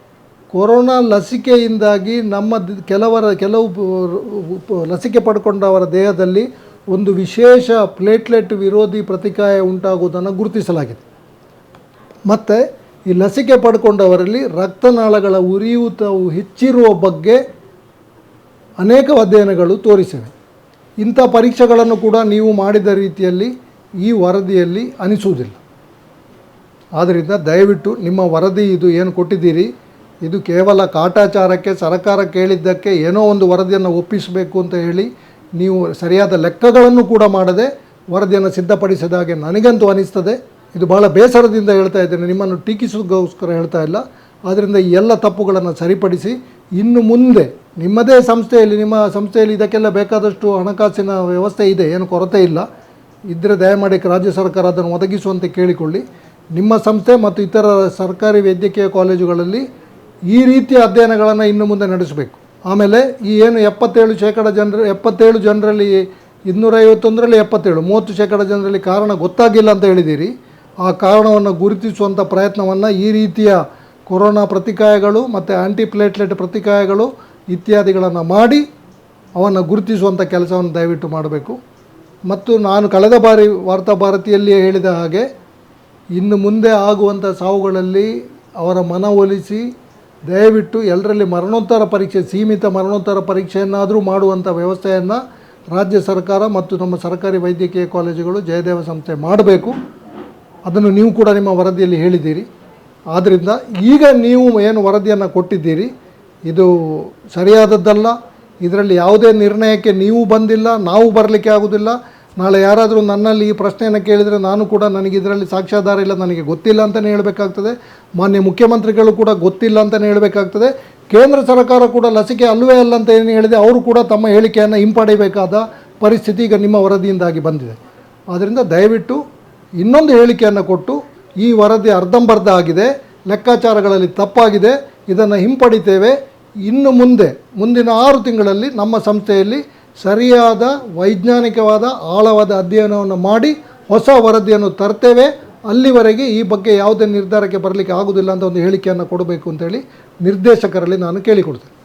ಕೊರೋನಾ ಲಸಿಕೆಯಿಂದಾಗಿ ನಮ್ಮ ಕೆಲವರ, ಕೆಲವು ಲಸಿಕೆ ಪಡ್ಕೊಂಡವರ ದೇಹದಲ್ಲಿ ಒಂದು ವಿಶೇಷ ಪ್ಲೇಟ್ಲೆಟ್ ವಿರೋಧಿ ಪ್ರತಿಕಾಯ ಉಂಟಾಗುವುದನ್ನು ಗುರುತಿಸಲಾಗಿದೆ. ಮತ್ತು ಈ ಲಸಿಕೆ ಪಡ್ಕೊಂಡವರಲ್ಲಿ ರಕ್ತನಾಳಗಳ ಉರಿಯೂತವು ಹೆಚ್ಚಿರುವ ಬಗ್ಗೆ ಅನೇಕ ಅಧ್ಯಯನಗಳು ತೋರಿಸಿವೆ. ಇಂಥ ಪರೀಕ್ಷೆಗಳನ್ನು ಕೂಡ ನೀವು ಮಾಡಿದ ರೀತಿಯಲ್ಲಿ ಈ ವರದಿಯಲ್ಲಿ ಅನಿಸುವುದಿಲ್ಲ. ಆದ್ದರಿಂದ ದಯವಿಟ್ಟು ನಿಮ್ಮ ವರದಿ ಇದು ಏನು ಕೊಟ್ಟಿದ್ದೀರಿ, ಇದು ಕೇವಲ ಕಾಟಾಚಾರಕ್ಕೆ, ಸರ್ಕಾರ ಕೇಳಿದ್ದಕ್ಕೆ ಏನೋ ಒಂದು ವರದಿಯನ್ನು ಒಪ್ಪಿಸಬೇಕು ಅಂತ ಹೇಳಿ ನೀವು ಸರಿಯಾದ ಲೆಕ್ಕಗಳನ್ನು ಕೂಡ ಮಾಡದೆ ವರದಿಯನ್ನು ಸಿದ್ಧಪಡಿಸಿದ ಹಾಗೆ ನನಗಂತೂ ಅನಿಸ್ತದೆ. ಇದು ಬಹಳ ಬೇಸರದಿಂದ ಹೇಳ್ತಾ ಇದ್ದೇನೆ, ನಿಮ್ಮನ್ನು ಟೀಕಿಸೋಸ್ಕರ ಹೇಳ್ತಾ ಇಲ್ಲ. ಆದ್ದರಿಂದ ಈ ಎಲ್ಲ ತಪ್ಪುಗಳನ್ನು ಸರಿಪಡಿಸಿ ಇನ್ನು ಮುಂದೆ ನಿಮ್ಮದೇ ಸಂಸ್ಥೆಯಲ್ಲಿ, ನಿಮ್ಮ ಸಂಸ್ಥೆಯಲ್ಲಿ ಇದಕ್ಕೆಲ್ಲ ಬೇಕಾದಷ್ಟು ಹಣಕಾಸಿನ ವ್ಯವಸ್ಥೆ ಇದೆ, ಏನು ಕೊರತೆ ಇಲ್ಲ. ಇದ್ದರೆ ದಯಮಾಡಿ ರಾಜ್ಯ ಸರ್ಕಾರ ಅದನ್ನು ಒದಗಿಸುವಂತೆ ಕೇಳಿಕೊಳ್ಳಿ. ನಿಮ್ಮ ಸಂಸ್ಥೆ ಮತ್ತು ಇತರ ಸರ್ಕಾರಿ ವೈದ್ಯಕೀಯ ಕಾಲೇಜುಗಳಲ್ಲಿ ಈ ರೀತಿಯ ಅಧ್ಯಯನಗಳನ್ನು ಇನ್ನು ಮುಂದೆ ನಡೆಸಬೇಕು. ಆಮೇಲೆ ಈ ಏನು ಎಪ್ಪತ್ತೇಳು ಶೇಕಡ ಜನರು, ಎಪ್ಪತ್ತೇಳು ಜನರಲ್ಲಿ ಇನ್ನೂರೈವತ್ತೊಂದರಲ್ಲಿ ಎಪ್ಪತ್ತೇಳು, ಮೂವತ್ತು ಶೇಕಡ ಜನರಲ್ಲಿ ಕಾರಣ ಗೊತ್ತಾಗಿಲ್ಲ ಅಂತ ಹೇಳಿದ್ದೀರಿ. ಆ ಕಾರಣವನ್ನು ಗುರುತಿಸುವಂಥ ಪ್ರಯತ್ನವನ್ನು ಈ ರೀತಿಯ ಕೊರೋನಾ ಪ್ರತಿಕಾಯಗಳು ಮತ್ತು ಆ್ಯಂಟಿಪ್ಲೇಟ್ಲೆಟ್ ಪ್ರತಿಕಾಯಗಳು ಇತ್ಯಾದಿಗಳನ್ನು ಮಾಡಿ ಅವನ್ನು ಗುರುತಿಸುವಂಥ ಕೆಲಸವನ್ನು ದಯವಿಟ್ಟು ಮಾಡಬೇಕು. ಮತ್ತು ನಾನು ಕಳೆದ ಬಾರಿ ವಾರ್ತಾ ಭಾರತಿಯಲ್ಲಿಯೇ ಹೇಳಿದ ಹಾಗೆ, ಇನ್ನು ಮುಂದೆ ಆಗುವಂಥ ಸಾವುಗಳಲ್ಲಿ ಅವರ ಮನವೊಲಿಸಿ ದಯವಿಟ್ಟು ಎಲ್ಲರಲ್ಲಿ ಮರಣೋತ್ತರ ಪರೀಕ್ಷೆ, ಸೀಮಿತ ಮರಣೋತ್ತರ ಪರೀಕ್ಷೆಯನ್ನಾದರೂ ಮಾಡುವಂಥ ವ್ಯವಸ್ಥೆಯನ್ನು ರಾಜ್ಯ ಸರ್ಕಾರ ಮತ್ತು ನಮ್ಮ ಸರ್ಕಾರಿ ವೈದ್ಯಕೀಯ ಕಾಲೇಜುಗಳು ಜಯದೇವ ಸಂಸ್ಥೆ ಮಾಡಬೇಕು. ಅದನ್ನು ನೀವು ಕೂಡ ನಿಮ್ಮ ವರದಿಯಲ್ಲಿ ಹೇಳಿದ್ದೀರಿ. ಆದ್ದರಿಂದ ಈಗ ನೀವು ಏನು ವರದಿಯನ್ನು ಕೊಟ್ಟಿದ್ದೀರಿ ಇದು ಸರಿಯಾದದ್ದಲ್ಲ. ಇದರಲ್ಲಿ ಯಾವುದೇ ನಿರ್ಣಯಕ್ಕೆ ನೀವು ಬಂದಿಲ್ಲ, ನಾವು ಬರಲಿಕ್ಕೆ ಆಗೋದಿಲ್ಲ. ನಾಳೆ ಯಾರಾದರೂ ನನ್ನಲ್ಲಿ ಈ ಪ್ರಶ್ನೆಯನ್ನು ಕೇಳಿದರೆ ನಾನು ಕೂಡ ನನಗೆ ಇದರಲ್ಲಿ ಸಾಕ್ಷ್ಯಾಧಾರ ಇಲ್ಲ, ನನಗೆ ಗೊತ್ತಿಲ್ಲ ಅಂತಲೇ ಹೇಳಬೇಕಾಗ್ತದೆ. ಮಾನ್ಯ ಮುಖ್ಯಮಂತ್ರಿಗಳು ಕೂಡ ಗೊತ್ತಿಲ್ಲ ಅಂತಲೇ ಹೇಳಬೇಕಾಗ್ತದೆ. ಕೇಂದ್ರ ಸರ್ಕಾರ ಕೂಡ ಲಸಿಕೆ ಅಲ್ಲವೇ ಅಲ್ಲ ಅಂತ ಏನು ಹೇಳಿದೆ, ಅವರು ಕೂಡ ತಮ್ಮ ಹೇಳಿಕೆಯನ್ನು ಹಿಂಪಡೆಯಬೇಕಾದ ಪರಿಸ್ಥಿತಿ ಈಗ ನಿಮ್ಮ ವರದಿಯಿಂದಾಗಿ ಬಂದಿದೆ. ಆದ್ದರಿಂದ ದಯವಿಟ್ಟು ಇನ್ನೊಂದು ಹೇಳಿಕೆಯನ್ನು ಕೊಟ್ಟು ಈ ವರದಿ ಅರ್ಧಂಬರ್ಧ ಆಗಿದೆ, ಲೆಕ್ಕಾಚಾರಗಳಲ್ಲಿ ತಪ್ಪಾಗಿದೆ. ಇದನ್ನು ಹಿಂಪಡಿತೇವೆ. ಇನ್ನು ಮುಂದೆ, ಮುಂದಿನ ಆರು ತಿಂಗಳಲ್ಲಿ ನಮ್ಮ ಸಂಸ್ಥೆಯಲ್ಲಿ ಸರಿಯಾದ ವೈಜ್ಞಾನಿಕವಾದ ಆಳವಾದ ಅಧ್ಯಯನವನ್ನು ಮಾಡಿ ಹೊಸ ವರದಿಯನ್ನು ತರ್ತೇವೆ. ಅಲ್ಲಿವರೆಗೆ ಈ ಬಗ್ಗೆ ಯಾವುದೇ ನಿರ್ಧಾರಕ್ಕೆ ಬರಲಿಕ್ಕೆ ಆಗುವುದಿಲ್ಲ ಅಂತ ಒಂದು ಹೇಳಿಕೆಯನ್ನು ಕೊಡಬೇಕು ಅಂತೇಳಿ ನಿರ್ದೇಶಕರಲ್ಲಿ ನಾನು ಕೇಳಿಕೊಡ್ತೇನೆ.